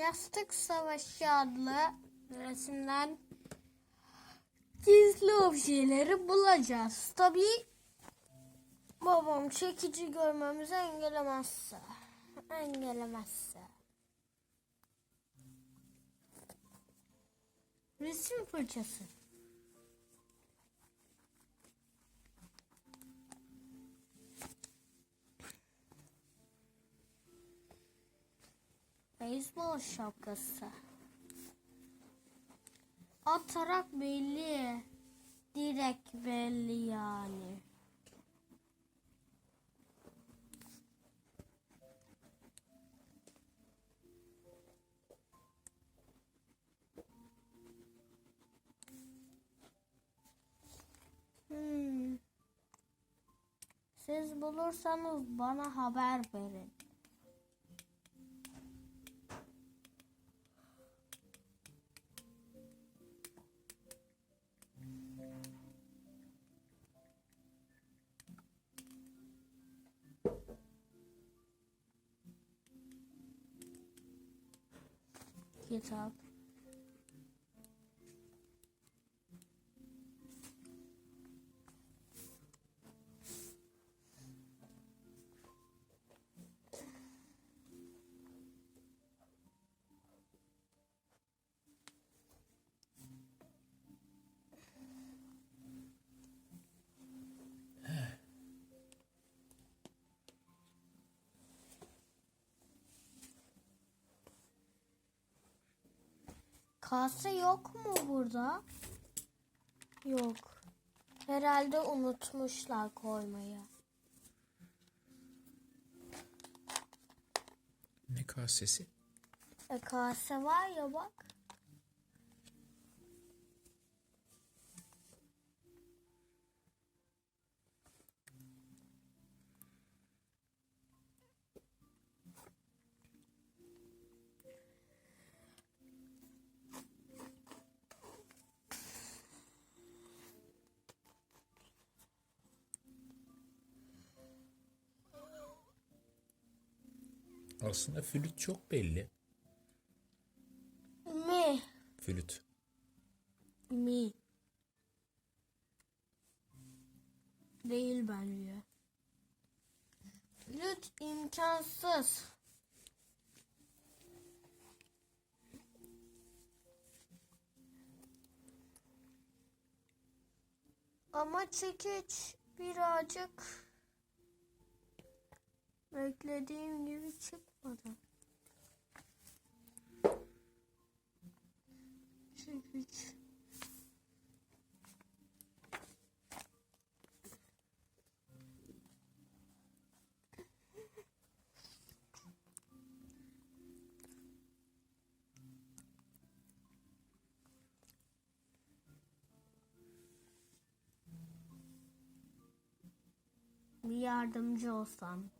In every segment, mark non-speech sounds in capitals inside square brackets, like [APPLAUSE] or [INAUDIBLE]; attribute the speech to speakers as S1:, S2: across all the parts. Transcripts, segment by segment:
S1: Yastık Savaşı adlı resimden gizli objeleri bulacağız. Tabii babam çekici görmemizi engellemezse. Engellemezse. Resim fırçası. Beyzbol şapkası. Atarak belli. Direkt belli yani. Hmm. Siz bulursanız bana haber verin. geht's up. Kase yok mu burada? Yok. Herhalde unutmuşlar koymayı.
S2: Ne kasesi?
S1: E kase var ya bak.
S2: Aslında flüt çok belli.
S1: Mi?
S2: Flüt.
S1: Mi? Değil bence. Lüt imkansız. Ama çekiç birazcık beklediğim gibi çıkmadı. Çekiç. Bir yardımcı olsam.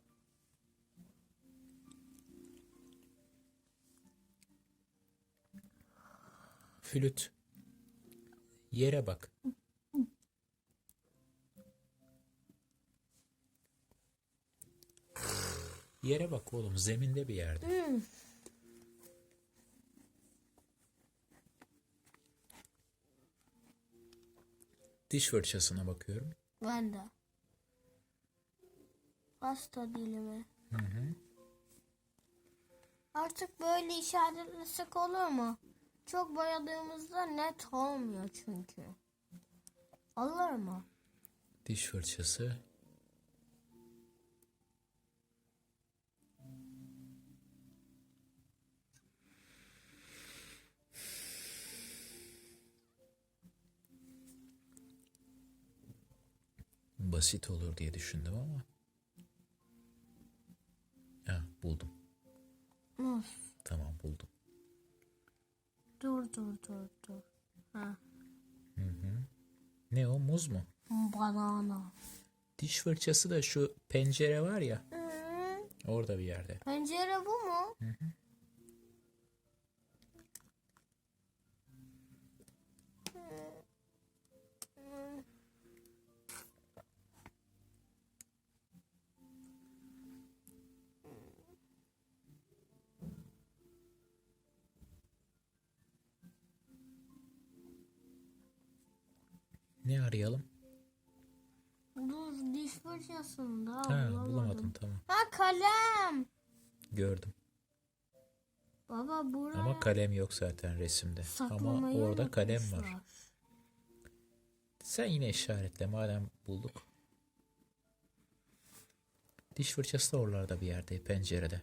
S2: Flüt. Yere bak. Yere bak oğlum. Zeminde bir yerde.
S1: Hmm.
S2: Diş fırçasına bakıyorum.
S1: Ben de. Pasta dilimi. Artık böyle işaretlesek olur mu? Çok boyadığımızda net olmuyor çünkü. Olur mu?
S2: Diş fırçası. Basit olur diye düşündüm ama. Ha, buldum.
S1: Nasıl?
S2: Tamam buldum.
S1: Dur dur dur dur. Ha.
S2: Ne o muz mu?
S1: Banana.
S2: Diş fırçası da şu pencere var ya
S1: Hmm.
S2: orada bir yerde.
S1: Pencere bu mu?
S2: Ne arayalım?
S1: Dur diş fırçasında
S2: Ha
S1: bulamadım.
S2: bulamadım tamam.
S1: Ha kalem.
S2: Gördüm.
S1: Baba buraya
S2: Ama kalem yok zaten resimde. Ama
S1: saklamayı
S2: orada kalem var.
S1: unutmuşlar.
S2: Sen yine işaretle madem bulduk. Diş fırçası da oralarda bir yerde pencerede.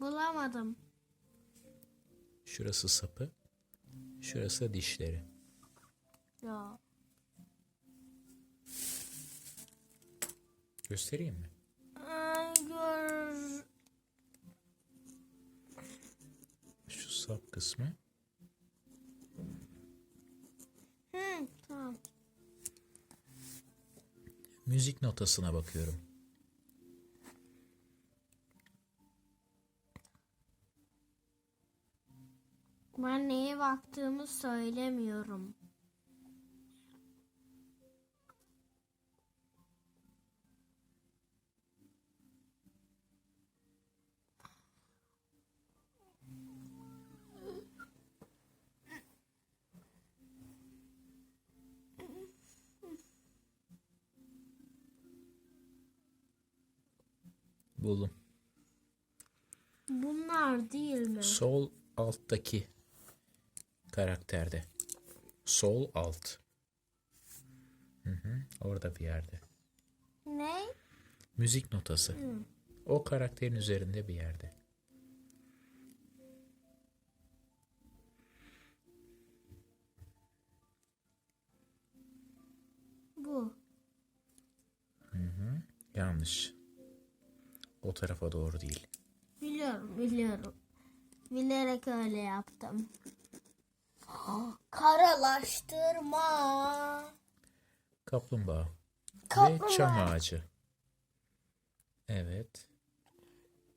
S1: Bulamadım.
S2: Şurası sapı. Şurası dişleri.
S1: Ya.
S2: Göstereyim mi?
S1: Ay, gör.
S2: Şu sap kısmı.
S1: Hı, tamam.
S2: Müzik notasına bakıyorum.
S1: Ben neye baktığımı söylemiyorum.
S2: Buldum.
S1: Bunlar değil mi?
S2: Sol alttaki karakterde. Sol alt. Hı hı, orada bir yerde.
S1: Ne?
S2: Müzik notası. O karakterin üzerinde bir yerde.
S1: Bu.
S2: Yanlış. O tarafa doğru değil.
S1: Biliyorum, biliyorum. Bilerek öyle yaptım. Karalaştırma.
S2: Kaplumbağa.
S1: Kaplumbağa.
S2: Ve çam ağacı. Evet.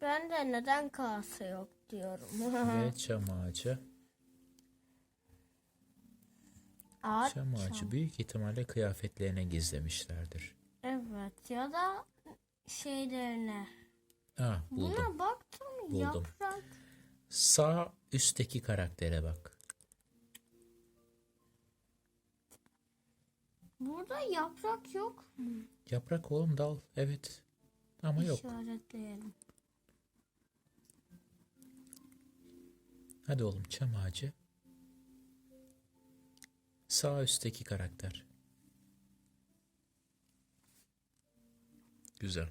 S1: Ben de neden kase yok diyorum.
S2: Ve [LAUGHS] çam ağacı.
S1: Ağaç.
S2: Çam ağacı büyük ihtimalle kıyafetlerine gizlemişlerdir.
S1: Evet ya da şeylerine.
S2: Ah buldum.
S1: Buna baktım
S2: Buldum.
S1: yaprak.
S2: Sağ üstteki karaktere bak.
S1: Burada yaprak yok mu?
S2: Yaprak oğlum dal. Evet. Ama yok.
S1: İşaretleyelim.
S2: Hadi oğlum çam ağacı. Sağ üstteki karakter. Güzel.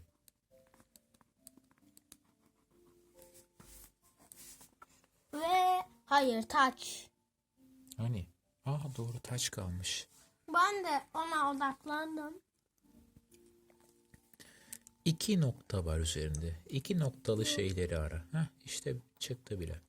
S1: Ve hayır taç.
S2: Hani? Ah doğru taç kalmış.
S1: Ben de ona odaklandım.
S2: İki nokta var üzerinde. İki noktalı şeyleri ara. Heh, işte çıktı bile.